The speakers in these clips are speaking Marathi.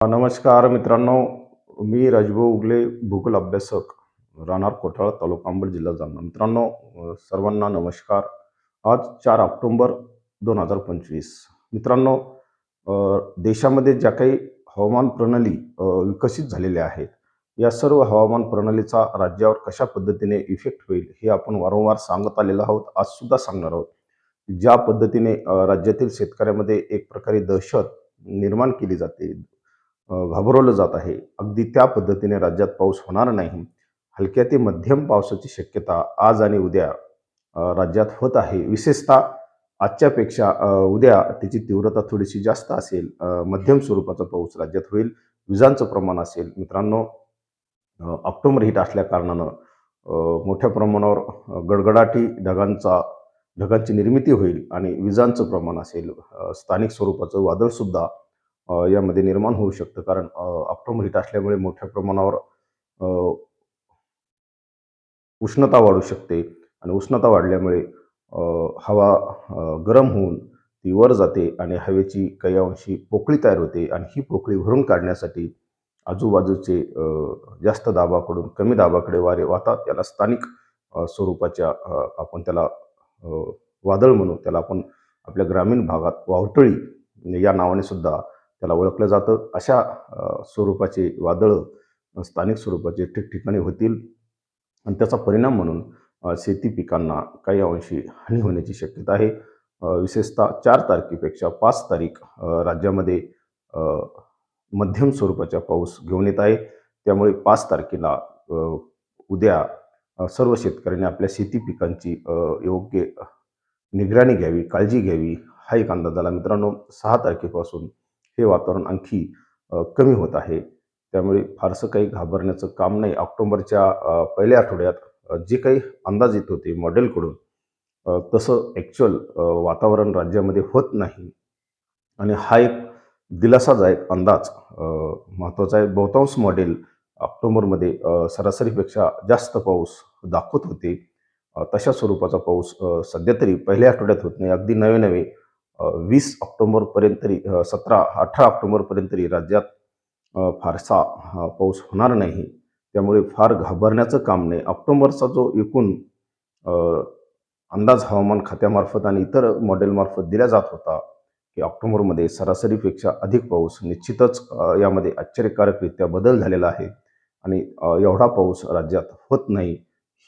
नमस्कार मित्रांनो. मी राजभाऊ उगले भूगोल अभ्यासक राहणार कोठाळ तालुका अंबड जिल्हा जालना. मित्रांनो सर्वांना नमस्कार. आज चार ऑक्टोंबर दोन हजार पंचवीस. मित्रांनो देशामध्ये ज्या काही हवामान प्रणाली विकसित झालेल्या आहेत या सर्व हवामान प्रणालीचा राज्यावर कशा पद्धतीने इफेक्ट होईल हे आपण वारंवार सांगत आलेलो आहोत आज सुद्धा सांगणार आहोत. ज्या पद्धतीने राज्यातील शेतकऱ्यामध्ये एक प्रकारे दहशत निर्माण केली जाते घाबरवलं जात आहे. अगदी त्या पद्धतीने राज्यात पाऊस होणार नाही. हलक्या ते मध्यम पावसाची शक्यता आज आणि उद्या राज्यात होत आहे. विशेषतः आजच्यापेक्षा उद्या त्याची तीव्रता थोडीशी जास्त असेल मध्यम स्वरूपाचा पाऊस राज्यात होईल विजांचं प्रमाण असेल. मित्रांनो ऑक्टोबर हिट असल्या कारणानं मोठ्या प्रमाणावर गडगडाटी ढगांचा ढगांची निर्मिती होईल आणि विजांचं प्रमाण असेल स्थानिक स्वरूपाचं वादळसुद्धा यामध्ये निर्माण होऊ शकतं. कारण ऑक्टोबर हिट असल्यामुळे मोठ्या प्रमाणावर उष्णता वाढू शकते आणि उष्णता वाढल्यामुळे हवा गरम होऊन ती वर जाते आणि हवेची काही अंशी पोकळी तयार होते आणि ही पोकळी भरून काढण्यासाठी आजूबाजूचे जास्त दाबाकडून कमी दाबाकडे वारे वाहतात. त्याला स्थानिक स्वरूपाच्या आपण त्याला वादळ म्हणू. त्याला आपण आपल्या ग्रामीण भागात वावटळी या नावाने सुद्धा त्याला ओळखलं जातं. अशा स्वरूपाची स्वरूपाचे वादळं स्थानिक स्वरूपाचे ठिकठिकाणी होतील. आणि त्याचा परिणाम म्हणून शेती पिकांना काही अंशी हानी होण्याची शक्यता आहे. विशेषतः चार तारखेपेक्षा पाच तारीख राज्यामध्ये मध्यम स्वरूपाचा पाऊस घेऊन येत आहे. त्यामुळे पाच तारखेला उद्या सर्व शेतकऱ्यांनी आपल्या शेती पिकांची योग्य निगराणी घ्यावी काळजी घ्यावी. हा एक अंदाज आला मित्रांनो. सहा तारखेपासून हे वातावरण आणखी कमी होत आहे. त्यामुळे फारसं काही घाबरण्याचं काम नाही. ऑक्टोबरच्या पहिल्या आठवड्यात जे काही अंदाज येत होते मॉडेलकडून तसं ॲक्च्युअल वातावरण राज्यामध्ये होत नाही. आणि हा एक दिलासादायक अंदाज महत्त्वाचा आहे. बहुतांश मॉडेल ऑक्टोबरमध्ये सरासरीपेक्षा जास्त पाऊस दाखवत होते. तशा स्वरूपाचा पाऊस सध्या तरी पहिल्या आठवड्यात होत नाही. अगदी नवे नवे वीस ऑक्टोंबरपर्यंत तरी सतरा अठरा ऑक्टोबरपर्यंत तरी राज्यात फारसा हा पाऊस होणार नाही. त्यामुळे फार घाबरण्याचं काम नाही. ऑक्टोबरचा जो एकूण अंदाज हवामान खात्यामार्फत आणि इतर मॉडेलमार्फत दिला जात होता की ऑक्टोबरमध्ये सरासरीपेक्षा अधिक पाऊस निश्चितच यामध्ये आश्चर्यकारकरित्या बदल झालेला आहे आणि एवढा पाऊस राज्यात होत नाही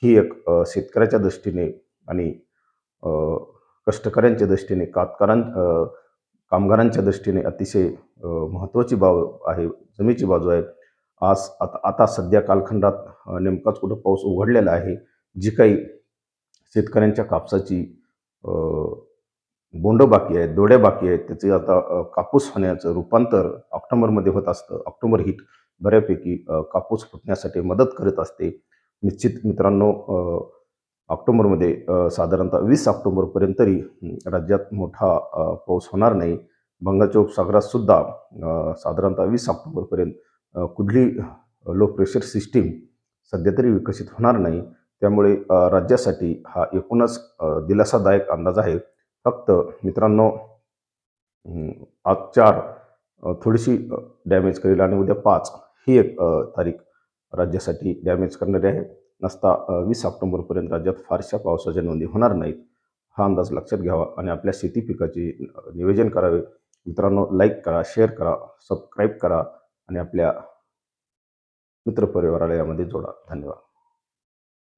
ही एक शेतकऱ्याच्या दृष्टीने आणि कष्टकऱ्यांच्या दृष्टीने कातकारां कामगारांच्या दृष्टीने अतिशय महत्त्वाची बाब आहे जमेची बाजू आहे. आज आता आता सध्या कालखंडात नेमकाच कुठं पाऊस उघडलेला आहे. जी काही शेतकऱ्यांच्या कापसाची बोंड बोंडं बाकी आहेत दोड्या बाकी आहेत त्याचे आता कापूस होण्याचं रूपांतर ऑक्टोबरमध्ये होत असतं. ऑक्टोबर हिट बऱ्यापैकी कापूस फुटण्यासाठी मदत करत असते. निश्चित मित्रांनो ऑक्टोबरमध्ये साधारणतः वीस ऑक्टोबरपर्यंत तरी राज्यात मोठा पाऊस होणार नाही. बंगालच्या उपसागरातसुद्धा साधारणतः वीस ऑक्टोबरपर्यंत कुठली लो प्रेशर सिस्टीम सध्या तरी विकसित होणार नाही. त्यामुळे राज्यासाठी हा एकूणच दिलासादायक अंदाज आहे. फक्त मित्रांनो आज चार थोडीशी डॅमेज करेल आणि उद्या पाच ही एक तारीख राज्यासाठी डॅमेज करणारी आहे. नसता वीस ऑक्टोबरपर्यंत राज्यात फारशा पावसाच्या नोंदी होणार नाहीत हा अंदाज लक्षात घ्यावा आणि आपल्या शेती पिकाची नियोजन करावे. मित्रांनो लाईक करा शेअर करा सबस्क्राईब करा आणि आपल्या मित्रपरिवाराला यामध्ये जोडा. धन्यवाद.